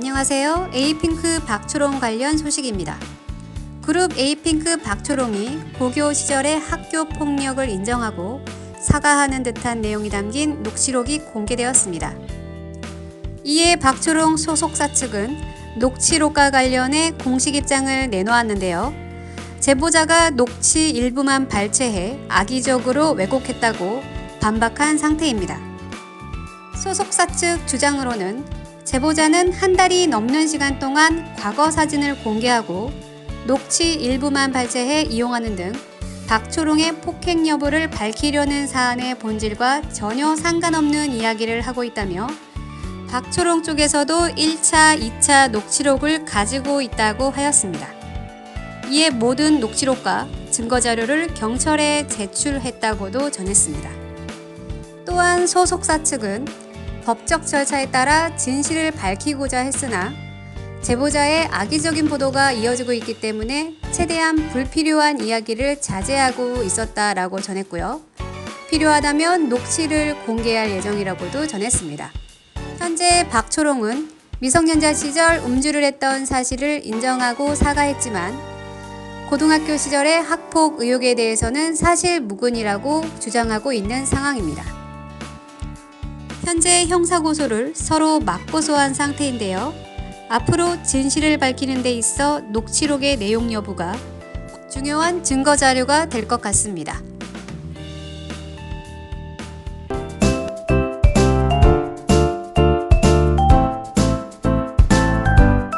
안녕하세요. 에이핑크 박초롱 관련 소식입니다. 그룹 에이핑크 박초롱이 고교 시절의 학교 폭력을 인정하고 사과하는 듯한 내용이 담긴 녹취록이 공개되었습니다. 이에 박초롱 소속사 측은 녹취록과 관련해 공식 입장을 내놓았는데요. 제보자가 녹취 일부만 발췌해 악의적으로 왜곡했다고 반박한 상태입니다. 소속사 측 주장으로는 제보자는 한 달이 넘는 시간 동안 과거 사진을 공개하고 녹취 일부만 발췌해 이용하는 등 박초롱의 폭행 여부를 밝히려는 사안의 본질과 전혀 상관없는 이야기를 하고 있다며 박초롱 쪽에서도 1차, 2차 녹취록을 가지고 있다고 하였습니다. 이에 모든 녹취록과 증거 자료를 경찰에 제출했다고도 전했습니다. 또한 소속사 측은 법적 절차에 따라 진실을 밝히고자 했으나 제보자의 악의적인 보도가 이어지고 있기 때문에 최대한 불필요한 이야기를 자제하고 있었다라고 전했고요. 필요하다면 녹취를 공개할 예정이라고도 전했습니다. 현재 박초롱은 미성년자 시절 음주를 했던 사실을 인정하고 사과했지만 고등학교 시절의 학폭 의혹에 대해서는 사실 무근이라고 주장하고 있는 상황입니다. 현재 형사고소를 서로 맞고소한 상태인데요. 앞으로 진실을 밝히는 데 있어 녹취록의 내용 여부가 중요한 증거 자료가 될 것 같습니다.